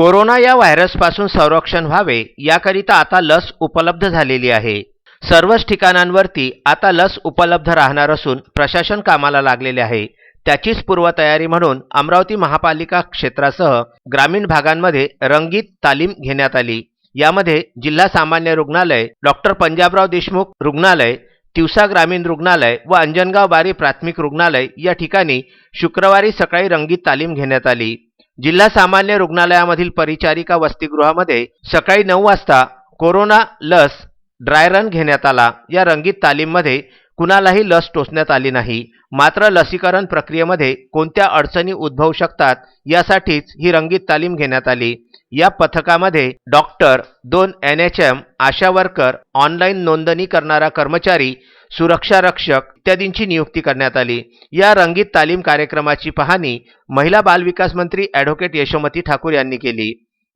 Corona या व्हायरसपासून संरक्षण व्हावे याकरिता आता लस उपलब्ध झालेली आहे. सर्वच ठिकाणांवरती आता लस उपलब्ध राहणार असून प्रशासन कामाला लागलेले आहे. त्याचीच पूर्वतयारी म्हणून अमरावती महापालिका क्षेत्रासह ग्रामीण भागांमध्ये रंगीत तालीम घेण्यात आली. यामध्ये जिल्हा सामान्य रुग्णालय डॉक्टर पंजाबराव देशमुख रुग्णालय तिवसा ग्रामीण रुग्णालय व अंजनगाव बारी प्राथमिक रुग्णालय या ठिकाणी शुक्रवारी सकाळी रंगीत तालीम घेण्यात आली. जिल्हा सामान्य रुग्णालयामधील परिचारिका वसतिगृहामध्ये सकाळी नऊ वाजता कोरोना लस ड्राय रन घेण्यात आला. या रंगीत तालीममध्ये कुणालाही लस टोचण्यात आली नाही. मात्र लसीकरण प्रक्रियेमध्ये कोणत्या अडचणी उद्भवू शकतात यासाठीच ही रंगीत तालीम घेण्यात आली. या पथकामध्ये डॉक्टर दोन N H M ASHA worker online नोंदणी करणारा कर्मचारी सुरक्षारक्षक इत्यादींची नियुक्ती करण्यात आली. या रंगीत तालीम कार्यक्रमाची पाहणी महिला बालविकास मंत्री ॲडव्होकेट यशोमती ठाकूर यांनी केली.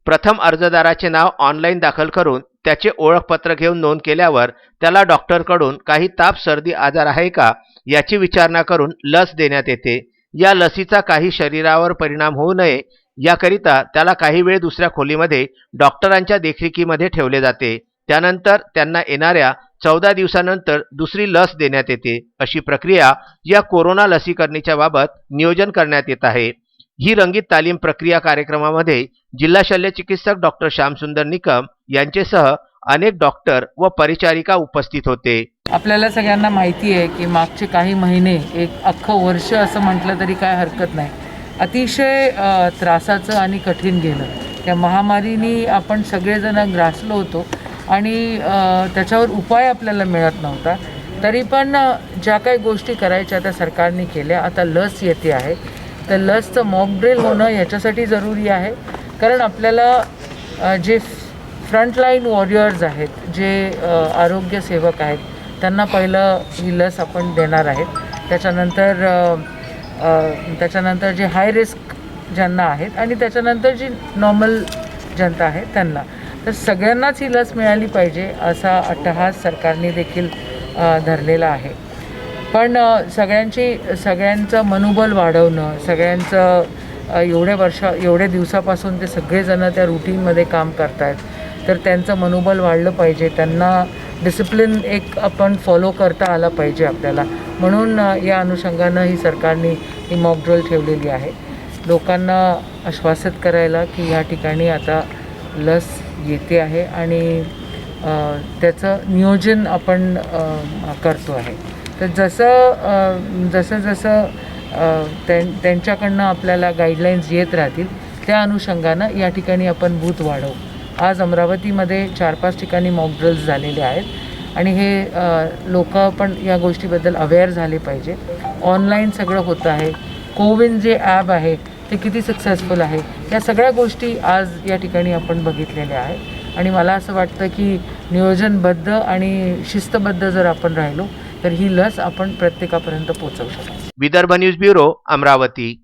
प्रथम अर्जदाराचे नाव ऑनलाईन दाखल करून त्याचे ओळखपत्र घेऊन नोंद केल्यावर त्याला डॉक्टरकडून काही ताप सर्दी आजार आहे का याची विचारणा करून लस देण्यात येते. या लसीचा काही शरीरावर परिणाम होऊ नये याकरिता त्याला काही वेळ दुसऱ्या खोलीमध्ये डॉक्टरांच्या देखरेखीमध्ये ठेवले जाते. त्यानंतर त्यांना येणाऱ्या चौदा दिवसानंतर दुसरी लस देण्यात येते अशी प्रक्रिया या कोरोना लसीकरणीच्या बाबत नियोजन करण्यात येत आहे. ही रंगीत तालीम प्रक्रिया कार्यक्रमामध्ये जिल्हा शल्य चिकित्सक डॉक्टर श्यामसुंदर निकम यांचेसह अनेक डॉक्टर व परिचारिका उपस्थित होते. आपल्याला सगळ्यांना माहिती आहे की मागचे काही महिने एक अख्खं वर्ष असं म्हटलं तरी काय हरकत नाही. अतिशय त्रासाचं आणि कठीण गेलं. त्या महामारीने आपण सगळेजण ग्रासलो होतो. आणि त्याच्यावर उपाय आपल्याला मिळत नव्हता. तरी पण ज्या काही गोष्टी करायच्या त्या सरकारने केल्या. आता लस येते आहे. तर लसचं मॉकड्रिल होणं ह्याच्यासाठी जरुरी आहे. कारण आपल्याला जे फ्रंटलाईन वॉरियर्स आहेत जे आरोग्यसेवक आहेत त्यांना पहिलं ही लस आपण देणार आहेत. त्याच्यानंतर त्याच्यानंतर जे हाय रिस्क ज्यांना आहेत आणि त्याच्यानंतर जी नॉर्मल जनता आहे त्यांना. तर सगळ्यांनाच ही लस मिळाली पाहिजे असा अट्टहास सरकारने देखील धरलेला आहे. पण सगळ्यांची सगळ्यांचं मनोबल वाढवणं सगळ्यांचं एवढ्या वर्ष एवढ्या दिवसापासून ते सगळेजणं त्या रुटीनमध्ये काम करत आहेत तर त्यांचं मनोबल वाढलं पाहिजे. त्यांना डिसिप्लिन एक आपण फॉलो करता आला पाहिजे आपल्याला. म्हणून या अनुषंगानं ही सरकारने ही मॉकड्रोल ठेवलेली आहे. लोकांना आश्वासित करायला की ह्या ठिकाणी आता लस येते आहे आणि त्याचं नियोजन आपण करतो आहे. तर जसं जसं जसं त्यां त्यांच्याकडनं आपल्याला गाईडलाईन्स येत राहतील त्या अनुषंगानं या ठिकाणी आपण बूथ वाढवू. आज अमरावतीमध्ये चार पाच ठिकाणी मॉकड्रिल्स झालेले आहेत आणि हे लोक पण या गोष्टीबद्दल अवेअर झाले पाहिजे. ऑनलाईन सगळं होतं आहे. कोविन जे ॲप आहे ते किती सक्सेसफुल आहे? या सगळ्या गोष्टी आज या ठिकाणी आपण बघितलेल्या आहेत. आणि मला असं वाटतं की नियोजनबद्ध आणि शिस्तबद्ध जर आपण राहिलो तर ही लस आपण प्रत्येकापर्यंत पोहोचवू शकतो. Vidarbha news bureau Amravati.